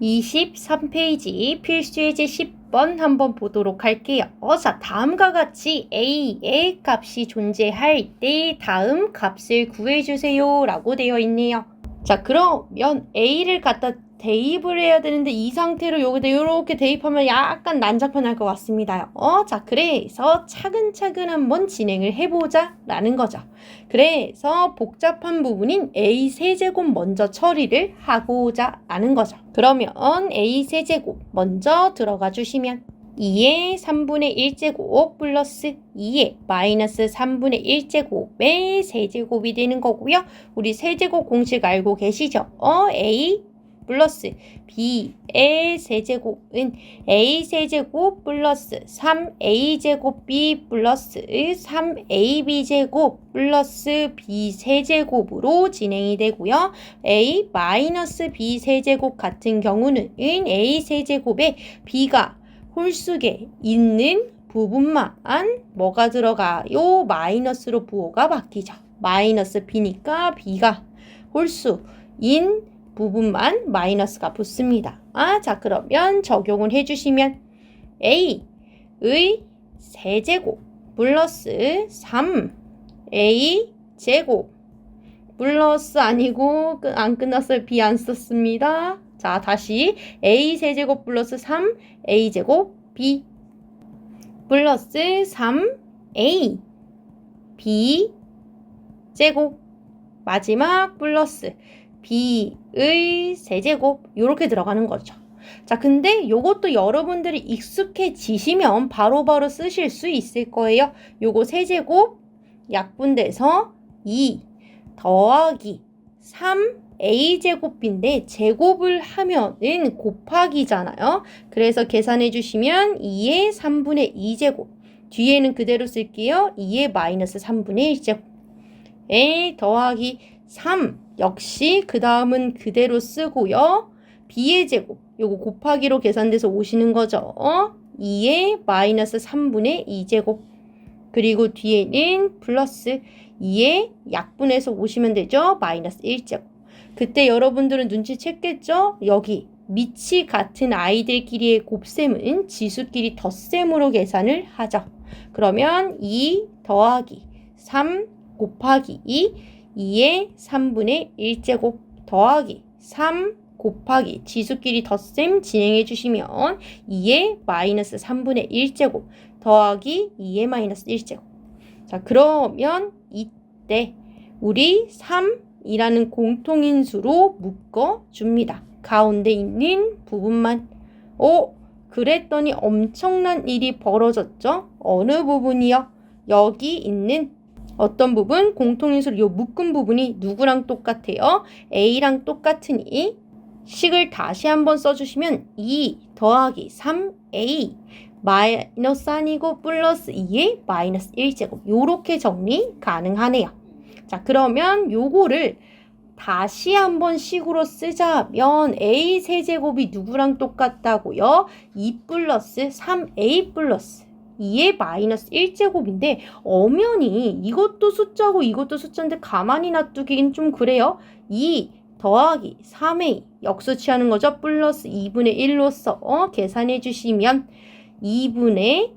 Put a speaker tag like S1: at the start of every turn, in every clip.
S1: 23페이지 필수 예제 10번 한번 보도록 할게요. 어, 자, 다음과 같이 A의 값이 존재할 때 다음 값을 구해주세요. 라고 되어 있네요. 자, 그러면 A를 갖다 대입을 해야 되는데 이 상태로 여기다 이렇게 대입하면 약간 난잡한 것 같습니다. 어, 자, 그래서 차근차근 한번 진행을 해보자 라는 거죠. 그래서 복잡한 부분인 A 세제곱 먼저 처리를 하고자 하는 거죠. 그러면 A 세제곱 먼저 들어가 주시면 2의 3분의 1제곱 플러스 2의 마이너스 3분의 1제곱의 세제곱이 되는 거고요. 우리 세제곱 공식 알고 계시죠? 어, A 플러스 b의 세제곱은 a 세제곱 플러스 3a제곱 b 플러스 3ab제곱 플러스 b 세제곱으로 진행이 되고요. a 마이너스 b 세제곱 같은 경우는 a 세제곱에 b가 홀수에 있는 부분만 뭐가 들어가요? 마이너스로 부호가 바뀌죠. 마이너스 b니까 b가 홀수인 부분만 마이너스가 붙습니다. 아, 자, 그러면 적용을 해주시면 A의 세제곱 플러스 3A 제곱 플러스 아니고 안 끝났어요. B 안 썼습니다. 자, 다시 A 세제곱 플러스 3A 제곱 B 플러스 3A B 제곱 마지막 플러스 b의 세제곱 이렇게 들어가는 거죠. 자, 근데 요것도 여러분들이 익숙해지시면 바로바로 바로 쓰실 수 있을 거예요. 요거 세제곱 약분돼서 2 더하기 3a제곱인데 제곱을 하면은 곱하기잖아요. 그래서 계산해 주시면 2의 3분의 2제곱 뒤에는 그대로 쓸게요. 2의 마이너스 3분의 1제곱 a 더하기 3 역시 그 다음은 그대로 쓰고요. b의 제곱 요거 곱하기로 계산돼서 오시는 거죠. 2의 마이너스 3분의 2제곱 그리고 뒤에는 플러스 2의 약분해서 오시면 되죠. 마이너스 1제곱 그때 여러분들은 눈치챘겠죠? 여기 밑이 같은 아이들끼리의 곱셈은 지수끼리 덧셈으로 계산을 하죠. 그러면 2 더하기 3 곱하기 2 2의 3분의 1제곱 더하기 3 곱하기 지수끼리 덧셈 진행해 주시면 2의 마이너스 3분의 1제곱 더하기 2의 마이너스 1제곱 자 그러면 이때 우리 3이라는 공통인수로 묶어 줍니다. 가운데 있는 부분만 오 그랬더니 엄청난 일이 벌어졌죠? 어느 부분이요? 여기 있는 어떤 부분? 공통인수로 요 묶은 부분이 누구랑 똑같아요? A랑 똑같으니 식을 다시 한번 써주시면 2 더하기 3A 마이너스 아니고 플러스 2의 마이너스 1제곱 요렇게 정리 가능하네요. 자 그러면 요거를 다시 한번 식으로 쓰자면 A 세제곱이 누구랑 똑같다고요? 2 플러스 3A 플러스 2의 마이너스 1제곱인데 엄연히 이것도 숫자고 이것도 숫자인데 가만히 놔두기는 좀 그래요. 2 더하기 3a 역수치하는 거죠. 플러스 2분의 1로서 어, 계산해 주시면 2분의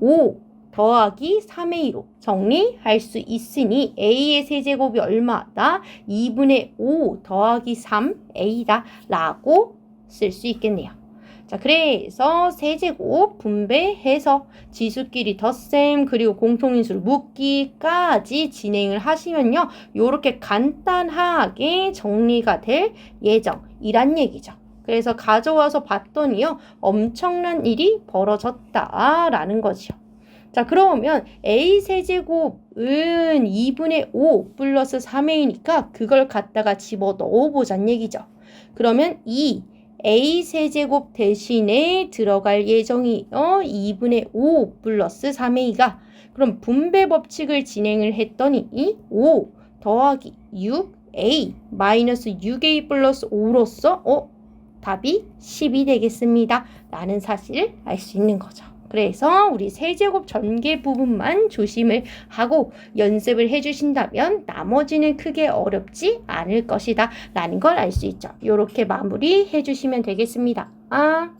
S1: 5 더하기 3a로 정리할 수 있으니 a의 세제곱이 얼마다? 2분의 5 더하기 3a다 라고 쓸 수 있겠네요. 자, 그래서 세제곱 분배해서 지수끼리 덧셈 그리고 공통인수를 묶기까지 진행을 하시면요. 이렇게 간단하게 정리가 될 예정이란 얘기죠. 그래서 가져와서 봤더니요. 엄청난 일이 벌어졌다라는 거죠. 자, 그러면 A 세제곱은 2분의 5 플러스 3A니까 그걸 갖다가 집어 넣어보자는 얘기죠. 그러면 2 a 세제곱 대신에 들어갈 예정이요. 2분의 5 플러스 3a가 그럼 분배 법칙을 진행을 했더니 5 더하기 6a 마이너스 6a 플러스 5로서 어? 답이 10이 되겠습니다. 라는 사실을 알 수 있는 거죠. 그래서 우리 세제곱 전개 부분만 조심을 하고 연습을 해주신다면 나머지는 크게 어렵지 않을 것이다 라는 걸 알 수 있죠. 이렇게 마무리 해주시면 되겠습니다. 아.